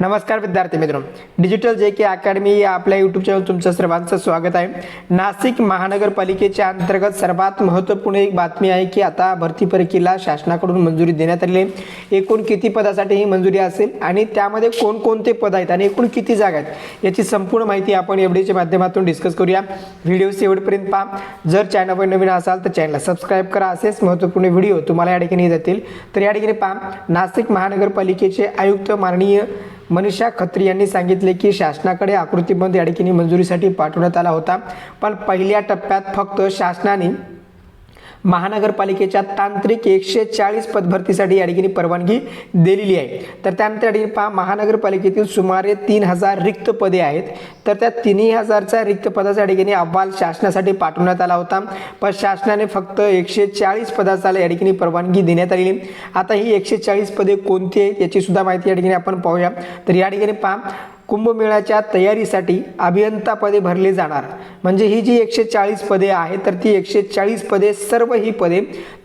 नमस्कार विद्यार्थी मित्र डिजिटल जे के अकॅडमी या आपल्या यूट्यूब चॅनल तुमचं सर्वांचं स्वागत आहे. नाशिक महानगरपालिकेच्या अंतर्गत सर्वात महत्त्वपूर्ण एक बातमी आहे की आता भरती परीक्षेला शासनाकडून मंजुरी देण्यात आलेली आहे. एकूण किती पदासाठी ही मंजुरी असेल आणि त्यामध्ये कोणकोणते पद आहेत आणि एकूण किती जागा आहेत याची संपूर्ण माहिती आपण एवढीच्या माध्यमातून डिस्कस करूया. व्हिडिओ शेवटपर्यंत पहा. जर चॅनलवर नवीन असाल तर चॅनलला सबस्क्राईब करा. असेच महत्त्वपूर्ण व्हिडिओ तुम्हाला या ठिकाणी जातील तर या ठिकाणी पहा. नाशिक महानगरपालिकेचे आयुक्त माननीय मनीषा खत्री यांनी सांगितले की शासनाकडे आकृतीबंध या मंजुरीसाठी पाठवण्यात आला होता. पण पहिल्या टप्प्यात फक्त शासनाने महानगरपालिकेच्या तांत्रिक एकशे चाळीस पदभरतीसाठी या ठिकाणी परवानगी दिलेली आहे. तर त्यानंतर या ठिकाणी पहा महानगरपालिकेतील सुमारे तीन हजार रिक्त पदे आहेत. तर त्या तिन्ही हजारचा रिक्त पदाचा या ठिकाणी अहवाल शासनासाठी पाठवण्यात आला होता. पण शासनाने फक्त एकशे चाळीस पदाचा या ठिकाणी परवानगी देण्यात आलेली आता ही एकशे चाळीस पदे कोणती आहेत याची सुद्धा माहिती या ठिकाणी आपण पाहूया. तर या ठिकाणी पहा कुंभमेळ्याच्या तयारीसाठी अभियंता पदे भरली जाणार. म्हणजे ही जी एकशे चाळीस पदे आहेत तर ती एकशे चाळीस पदे सर्व ही पदे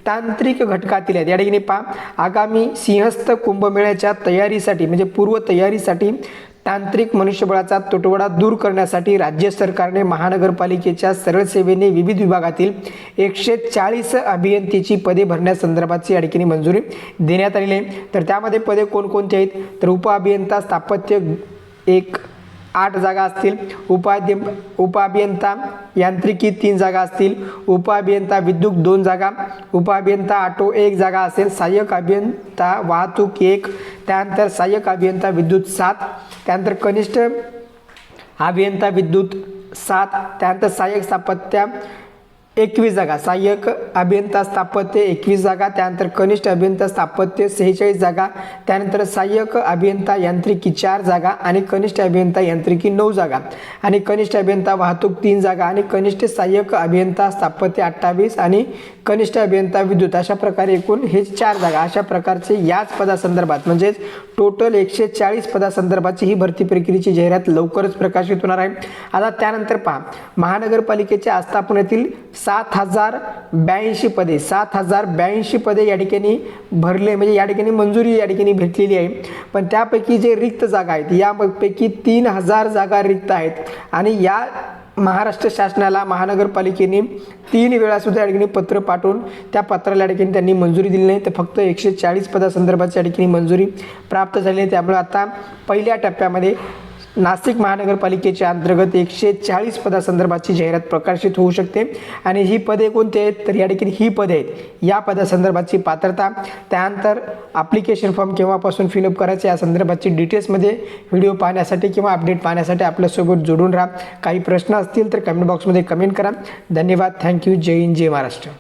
तांत्रिक घटकातील आहेत. या ठिकाणी पहा आगामी सिंहस्थ कुंभमेळ्याच्या तयारीसाठी म्हणजे पूर्व तयारीसाठी तांत्रिक मनुष्यबळाचा तुटवडा दूर करण्यासाठी राज्य सरकारने महानगरपालिकेच्या सरळ सेवेने विविध विभागातील एकशे चाळीस अभियंतीची पदे भरण्यासंदर्भाची या ठिकाणी मंजुरी देण्यात आलेली आहे. तर त्यामध्ये पदे कोणकोणती आहेत? तर उपअभियंता स्थापत्य एक आठ जागा असतील. उपाध्य उपाभियंता यांत्रिकी तीन जागा असतील. उपाभियंता विद्युत दोन जागा. उपाभियंता ऑटो एक जागा असेल. सहाय्यक अभियंता वाहतूक एक. त्यानंतर सहाय्यक अभियंता विद्युत सात. त्यानंतर कनिष्ठ अभियंता विद्युत सात. त्यानंतर सहाय्यक स्थापत्य एकवीस जागा. सहाय्यक अभियंता स्थापत्य एकवीस जागा त्यानंतर कनिष्ठ अभियंता स्थापत्य सेहेचाळीस जागा त्यानंतर सहाय्यक अभियंता यांत्रिकी चार जागा आणि कनिष्ठ अभियंता यांत्रिकी नऊ जागा. आणि कनिष्ठ अभियंता वाहतूक तीन जागा आणि कनिष्ठ सहाय्यक अभियंता स्थापत्य अठ्ठावीस आणि कनिष्ठ अभियंता विद्युत अशा प्रकारे एकूण हे चार जागा. अशा प्रकारचे याच पदासंदर्भात म्हणजेच टोटल एकशे चाळीस पदासंदर्भाची ही भरती प्रक्रियेची जाहिरात लवकरच प्रकाशित होणार आहे. आता त्यानंतर पहा. महानगरपालिकेच्या आस्थापनेतील सात हजार ब्याऐंशी पदे. सात हजार ब्याऐंशी पदे या ठिकाणी भरले. म्हणजे या ठिकाणी मंजुरी या ठिकाणी भेटलेली आहे. पण त्यापैकी जे रिक्त जागा आहेत यापैकी तीन हजार जागा रिक्त आहेत. आणि या महाराष्ट्र शासनाला महानगरपालिकेने तीन वेळासुद्धा या ठिकाणी पत्र पाठवून त्या पत्राला या ठिकाणी त्यांनी मंजुरी दिली नाही. तर फक्त एकशे चाळीस पदासंदर्भाची या ठिकाणी मंजुरी प्राप्त झाली त्यामुळे आता पहिल्या टप्प्यामध्ये नाशिक महानगरपालिकेच्या अंतर्गत एकशे चाळीस पदासंदर्भाची जाहिरात प्रकाशित होऊ शकते. आणि ही पदे कोणती आहेत? तर या ठिकाणी ही पदे आहेत. या पदासंदर्भाची पात्रता त्यानंतर ॲप्लिकेशन फॉर्म केव्हापासून फिलअप करायचे या संदर्भाची डिटेल्समध्ये व्हिडिओ पाहण्यासाठी किंवा अपडेट पाहण्यासाठी आपल्यासोबत जोडून राहा. काही प्रश्न असतील तर कमेंट बॉक्समध्ये कमेंट करा. धन्यवाद. थँक्यू जय हिंद जय महाराष्ट्र.